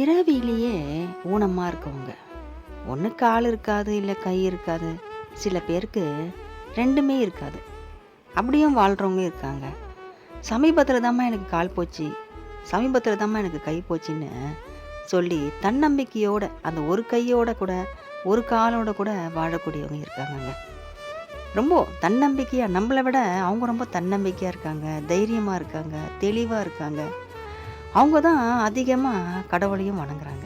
பிறவிலேயே ஊனமாக இருக்கவங்க. ஒன்று கால் இருக்காது இல்லை கை இருக்காது. சில பேருக்கு ரெண்டுமே இருக்காது. அப்படியும் வாழ்கிறவங்க இருக்காங்க. சமீபத்தில் தாம்மா எனக்கு கால் போச்சு. சமீபத்தில் தாம்மா எனக்கு கை போச்சுன்னு சொல்லி தன்னம்பிக்கையோட அந்த ஒரு கையோட கூட ஒரு காலோட கூட வாழக்கூடியவங்க இருக்காங்கங்க. ரொம்ப தன்னம்பிக்கையாக நம்மளை விட அவங்க ரொம்ப தன்னம்பிக்கையாக இருக்காங்க தைரியமாக இருக்காங்க தெளிவாக இருக்காங்க. அவங்க தான் அதிகமாக கடவுளையும் வணங்குறாங்க.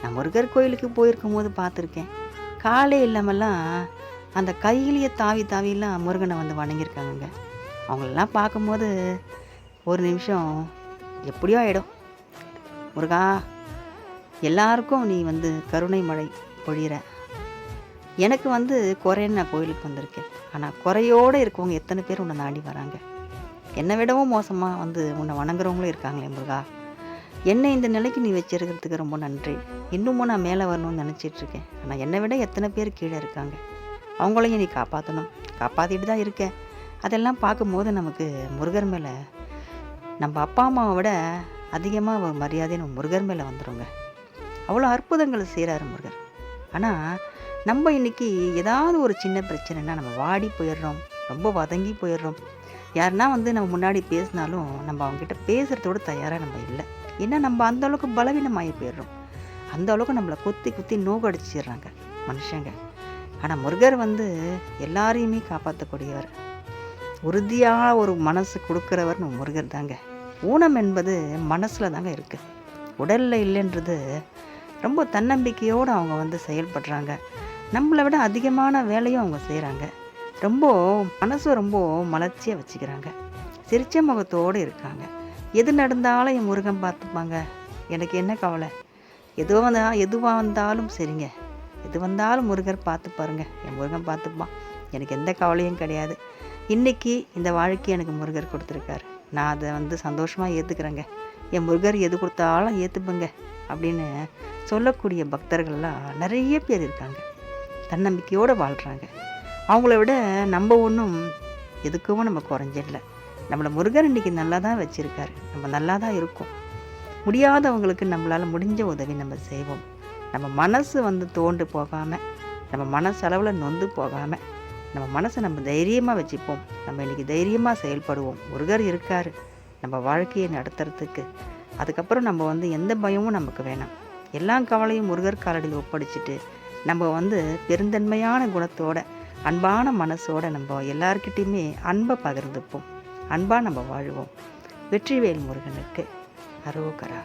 நான் முருகர் கோயிலுக்கு போயிருக்கும் போது பார்த்துருக்கேன். காலே இல்லாமல்லாம் அந்த கையிலேயே தாவி தாவிலாம் முருகனை வந்து வணங்கியிருக்காங்கங்க. அவங்களெல்லாம் பார்க்கும்போது ஒரு நிமிஷம் எப்படியோ ஆகிடும் முருகா எல்லாருக்கும் நீ வந்து கருணை மழை பொழியிற. எனக்கு வந்து குறைன்னு நான் கோயிலுக்கு வந்திருக்கேன். ஆனால் குறையோடு இருக்கவங்க எத்தனை பேர் உன்னை நாடி வராங்க? என்னை விடவும் மோசமாக வந்து உன்னை வணங்குறவங்களும் இருக்காங்களே முருகா. என்னை இந்த நிலைக்கு நீ வச்சிருக்கிறதுக்கு ரொம்ப நன்றி. இன்னமும் நான் மேலே வரணும்னு நினச்சிட்ருக்கேன். ஆனால் என்னை விட எத்தனை பேர் கீழே இருக்காங்க? அவங்களையும் நீ காப்பாற்றணும் காப்பாற்றிட்டு தான் இருக்கேன் அதெல்லாம் பார்க்கும்போது நமக்கு முருகர் மேலே நம்ம அப்பா அம்மாவை விட அதிகமாக ஒரு மரியாதை நம்ம முருகர் மேலே வந்துடுங்க அவ்வளோ அற்புதங்களை செய்கிறாரு முருகர். ஆனால் நம்ம இன்றைக்கி ஏதாவது ஒரு சின்ன பிரச்சனைனா நம்ம வாடி போயிடுறோம். ரொம்ப வதங்கி போயிடுறோம். யாருன்னா வந்து நம்ம முன்னாடி பேசினாலும் நம்ம அவங்ககிட்ட பேசுகிறதோட தயாராக நம்ம இல்லை. ஏன்னா நம்ம அந்த அளவுக்கு பலவீனமாகி போயிடுறோம். அந்த அளவுக்கு நம்மளை குத்தி குத்தி நோக்கடிச்சிடுறாங்க மனுஷங்க. ஆனால் முருகர் வந்து எல்லாரையுமே காப்பாற்றக்கூடியவர் உறுதியாக ஒரு மனசு கொடுக்குறவர் நம்ம முருகர் தாங்க. ஊனம் என்பது மனசில் தாங்க இருக்குது உடலில் இல்லைன்றது ரொம்ப தன்னம்பிக்கையோடு அவங்க வந்து செயல்படுறாங்க. நம்மளை விட அதிகமான வேலையும் அவங்க செய்கிறாங்க ரொம்ப மனசு ரொம்ப மலர்ச்சியாக வச்சுக்கிறாங்க. சிரிச்ச முகத்தோடு இருக்காங்க. எது நடந்தாலும் என் முருகன் பார்த்துப்பாங்க. எனக்கு என்ன கவலை? எது வந்தா எதுவாக வந்தாலும் சரிங்க. எது வந்தாலும் முருகர் பார்த்து பாருங்க. என் முருகன் பார்த்துப்பான். எனக்கு எந்த கவலையும் கிடையாது. இன்னைக்கு இந்த வாழ்க்கை எனக்கு முருகர் கொடுத்துருக்காரு. நான் அதை வந்து சந்தோஷமாக ஏற்றுக்கிறேங்க என் முருகர் எது கொடுத்தாலும் ஏற்றுப்பங்க அப்படின்னு சொல்லக்கூடிய பக்தர்கள்லாம் நிறைய பேர் இருக்காங்க. தன்னம்பிக்கையோடு வாழ்கிறாங்க அவங்கள விட நம்ம ஒன்றும் எதுக்கும் நம்ம குறைஞ்சிடல நம்மளை முருகர் இன்றைக்கி நல்லா தான் வச்சுருக்காரு. நம்ம நல்லா தான் இருக்கோம். முடியாதவங்களுக்கு நம்மளால் முடிஞ்ச உதவி நம்ம செய்வோம். நம்ம மனசு வந்து தோண்டு போகாமல் நம்ம மனசளவில் நொந்து போகாமல் நம்ம மனசை நம்ம தைரியமாக வச்சுப்போம். நம்ம இன்றைக்கி தைரியமாக செயல்படுவோம். முருகர் இருக்கார். நம்ம வாழ்க்கையை நடத்துறதுக்கு. அதுக்கப்புறம் நம்ம வந்து எந்த பயமும் நமக்கு வேணாம். எல்லா கவலையும் முருகர் காலடியில் ஒப்படைச்சிட்டு நம்ம வந்து பெருந்தன்மையான குணத்தோட அன்பான மனசோட நம்ம எல்லாருக்கிட்டேயுமே அன்பை பகிர்ந்துப்போம். அன்பாக நம்ம வாழ்வோம். வெற்றிவேல் முருகனுக்கு அரோகரா.